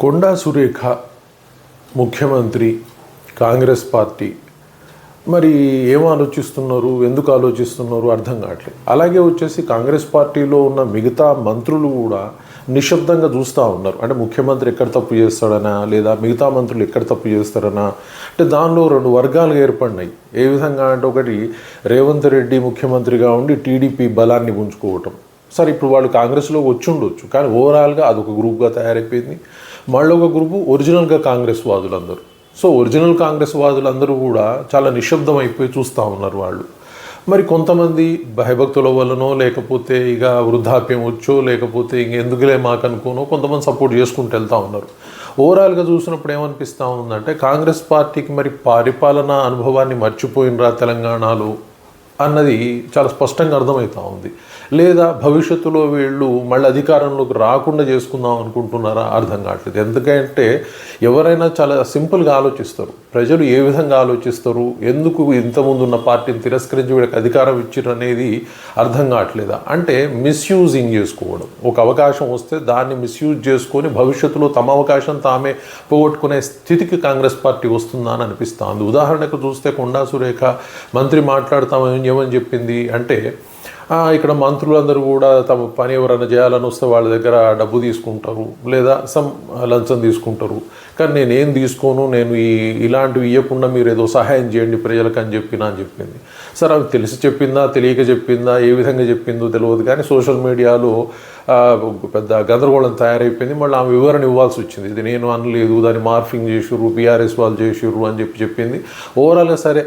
కొండా సురేఖ ముఖ్యమంత్రి కాంగ్రెస్ పార్టీ. మరి ఏం ఆలోచిస్తున్నారు? ఎందుకు ఆలోచిస్తున్నారు? అర్థం కావట్లేదు. అలాగే వచ్చేసి కాంగ్రెస్ పార్టీలో ఉన్న మిగతా మంత్రులు కూడా నిశ్శబ్దంగా చూస్తూ ఉన్నారు. అంటే ముఖ్యమంత్రి ఎక్కడ తప్పు చేస్తాడనా? లేదా మిగతా మంత్రులు ఎక్కడ తప్పు చేస్తారనా? అంటే దానిలో రెండు వర్గాలుగా ఏర్పడినాయి. ఏ విధంగా అంటే ఒకటి రేవంత్ రెడ్డి ముఖ్యమంత్రిగా ఉండి టీడీపీ బలాన్ని ఉంచుకోవటం సరే ఇప్పుడు వాళ్ళు కాంగ్రెస్లో వచ్చి ఉండొచ్చు కానీ ఓవరాల్గా అదొక గ్రూప్గా తయారైపోయింది. మళ్ళీ ఒక గ్రూపు ఒరిజినల్గా కాంగ్రెస్ వాదులందరూ. సో ఒరిజినల్ కాంగ్రెస్ వాదులందరూ కూడా చాలా నిశ్శబ్దం అయిపోయి చూస్తూ ఉన్నారు వాళ్ళు. మరి కొంతమంది భయభక్తుల వల్లనో లేకపోతే ఇక వృద్ధాప్యం వచ్చో లేకపోతే ఇంక ఎందుకులే మాకు అనుకోనో కొంతమంది సపోర్ట్ చేసుకుంటూ వెళ్తూ ఉన్నారు. ఓవరాల్గా చూసినప్పుడు ఏమనిపిస్తూ ఉందంటే కాంగ్రెస్ పార్టీకి మరి పరిపాలనా అనుభవాన్ని మర్చిపోయినరా తెలంగాణలో? అన్నది చాలా స్పష్టంగా అర్థమవుతా ఉంది. లేదా భవిష్యత్తులో వీళ్ళు మళ్ళీ అధికారంలోకి రాకుండా చేసుకుందాం అనుకుంటున్నారా అర్థం కావట్లేదు. ఎందుకంటే ఎవరైనా చాలా సింపుల్గా ఆలోచిస్తారు. ప్రజలు ఏ విధంగా ఆలోచిస్తారు? ఎందుకు ఇంతకుముందు ఉన్న పార్టీని తిరస్కరించి వీళ్ళకి అధికారం ఇచ్చారు అనేది అర్థం కావట్లేదా? అంటే మిస్యూజింగ్ చేసుకోవడం. ఒక అవకాశం వస్తే దాన్ని మిస్యూజ్ చేసుకొని భవిష్యత్తులో తమ అవకాశం తామే పోగొట్టుకునే స్థితికి కాంగ్రెస్ పార్టీ వస్తుందా అని అనిపిస్తుంది ఉదాహరణకు చూస్తే కొండా సురేఖ మంత్రి మాట్లాడతామని ఏమని చెప్పింది అంటే ఇక్కడ మంత్రులందరూ కూడా తమ పని ఎవరైనా చేయాలని వస్తే వాళ్ళ దగ్గర డబ్బు తీసుకుంటారు లేదా సమ్ లంచం తీసుకుంటారు. కానీ నేను ఏం తీసుకోను నేను ఈ ఇలాంటివి ఇవ్వకుండా మీరు ఏదో సహాయం చేయండి ప్రజలకు అని చెప్పినా అని చెప్పింది. సరే అవి తెలిసి చెప్పిందా తెలియక చెప్పిందా ఏ విధంగా చెప్పిందో తెలియదు. కానీ సోషల్ మీడియాలో పెద్ద గందరగోళం తయారైపోయింది. మళ్ళీ ఆమె వివరణ ఇవ్వాల్సి వచ్చింది. ఇది నేను అనలేదు దాన్ని మార్ఫింగ్ చేసిర్రు బీఆర్ఎస్ వాళ్ళు చేసిర్రు అని చెప్పి చెప్పింది. ఓవరాల్గా సరే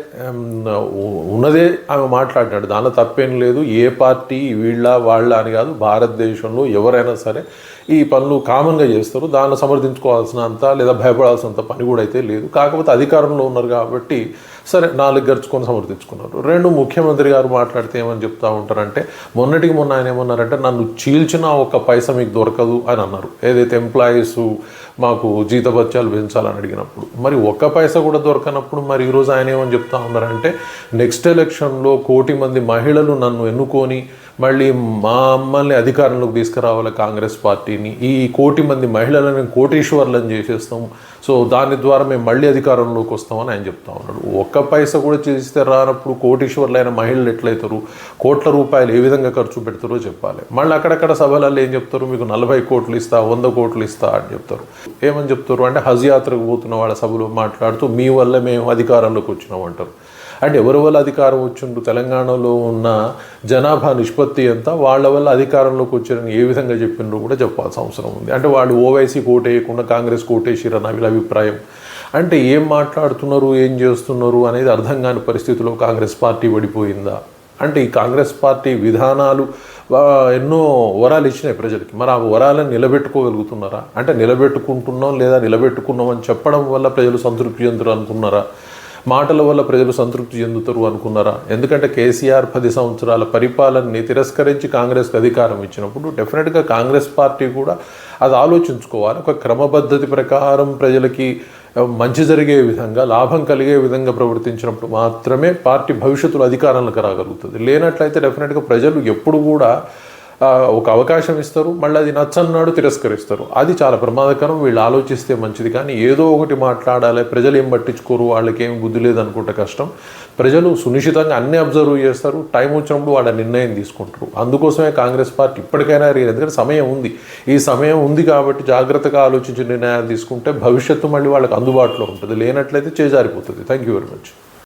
ఉన్నదే ఆమె మాట్లాడినాడు దానిలో తప్పేం లేదు. ఏ పార్టీ వీళ్ళ వాళ్ళ అని కాదు భారతదేశంలో ఎవరైనా సరే ఈ పనులు కామన్గా చేస్తారు. దాన్ని సమర్థించుకోవాల్సినంత లేదా భయపడాల్సినంత పని కూడా అయితే లేదు. కాకపోతే అధికారంలో ఉన్నారు కాబట్టి సరే నాలుగు గడుచుకొని సమర్థించుకున్నారు. రెండు ముఖ్యమంత్రి గారు మాట్లాడితే ఏమని చెప్తా ఉంటారంటే మొన్నటికి మొన్న ఆయన ఏమన్నారంటే నన్ను చీల్చిన ఒక పైస మీకు దొరకదు అని అన్నారు. ఏదైతే ఎంప్లాయీస్ మాకు జీతభత్యాలు పెంచాలని అడిగినప్పుడు మరి ఒక్క పైసా కూడా దొరకనప్పుడు మరి ఈరోజు ఆయన ఏమని చెప్తా ఉన్నారంటే నెక్స్ట్ ఎలక్షన్లో కోటి మంది మహిళలు నన్ను ఎన్నుకొని మళ్ళీ మా అమ్మల్ని అధికారంలోకి తీసుకురావాలి కాంగ్రెస్ పార్టీని. ఈ కోటి మంది మహిళలను కోటీశ్వర్లను చేసేస్తాం సో దాని ద్వారా మేము మళ్ళీ అధికారంలోకి వస్తామని ఆయన చెప్తా ఉన్నాడు. ఒక్క పైస కూడా చేస్తే రానప్పుడు కోటీశ్వర్లైన మహిళలు ఎట్లయితారు? కోట్ల రూపాయలు ఏ విధంగా ఖర్చు పెడతారో చెప్పాలి. మళ్ళీ అక్కడక్కడ సభలలో ఏం చెప్తారు? మీకు నలభై కోట్లు ఇస్తా వంద కోట్లు ఇస్తా అని చెప్తారు. ఏమని చెప్తారు? అంటే హజ్ యాత్రకు పోతున్న వాళ్ళ సభలో మాట్లాడుతూ మీ వల్ల మేము అధికారంలోకి వచ్చినాం అంటారు. అంటే ఎవరి వల్ల అధికారం వచ్చిండ్రు? తెలంగాణలో ఉన్న జనాభా నిష్పత్తి ఎంత? వాళ్ళ వల్ల అధికారంలోకి వచ్చారని ఏ విధంగా చెప్పిండ్రు కూడా చెప్పాల్సిన అవసరం ఉంది. అంటే వాళ్ళు ఓవైసీ కోటేయకుండా కాంగ్రెస్ కోటేసిరని వీళ్ళ అభిప్రాయం. అంటే ఏం మాట్లాడుతున్నారు? ఏం చేస్తున్నారు? అనేది అర్థం కాని పరిస్థితిలో కాంగ్రెస్ పార్టీ పడిపోయిందా? అంటే ఈ కాంగ్రెస్ పార్టీ విధానాలు ఎన్నో వరాలు ఇచ్చినాయి ప్రజలకి. మరి ఆ వరాలను నిలబెట్టుకోగలుగుతున్నారా? అంటే నిలబెట్టుకుంటున్నాం లేదా నిలబెట్టుకున్నాం అని చెప్పడం వల్ల ప్రజలు సంతృప్తి చెందుతారు అనుకున్నారా? మాటల వల్ల ప్రజలు సంతృప్తి చెందుతారు అనుకున్నారా? ఎందుకంటే కేసీఆర్ పది సంవత్సరాల పరిపాలనని తిరస్కరించి కాంగ్రెస్కి అధికారం ఇచ్చినప్పుడు డెఫినెట్గా కాంగ్రెస్ పార్టీ కూడా అది ఆలోచించుకోవాలి. ఒక క్రమపద్ధతి ప్రకారం ప్రజలకి మంచి జరిగే విధంగా లాభం కలిగే విధంగా ప్రవర్తించినప్పుడు మాత్రమే పార్టీ భవిష్యత్తులో అధికారంలోకి రాగలుగుతుంది. లేనట్లయితే డెఫినెట్గా ప్రజలు ఎప్పుడు కూడా ఒక అవకాశం ఇస్తారు మళ్ళీ అది నచ్చన్నాడు తిరస్కరిస్తారు. అది చాలా ప్రమాదకరం వీళ్ళు ఆలోచిస్తే మంచిది. కానీ ఏదో ఒకటి మాట్లాడాలి ప్రజలు ఏం పట్టించుకోరు వాళ్ళకి ఏం బుద్ధి లేదనుకుంటే కష్టం. ప్రజలు సునిశ్చితంగా అన్ని అబ్జర్వ్ చేస్తారు టైం వచ్చినప్పుడు వాళ్ళ నిర్ణయం తీసుకుంటారు. అందుకోసమే కాంగ్రెస్ పార్టీ ఇప్పటికైనా రీ- ఎందుకంటే సమయం ఉంది. ఈ సమయం ఉంది కాబట్టి జాగ్రత్తగా ఆలోచించి నిర్ణయాలు తీసుకుంటే భవిష్యత్తు మళ్ళీ వాళ్ళకి అందుబాటులో ఉంటుంది. లేనట్లయితే చేజారిపోతుంది. Thank you very much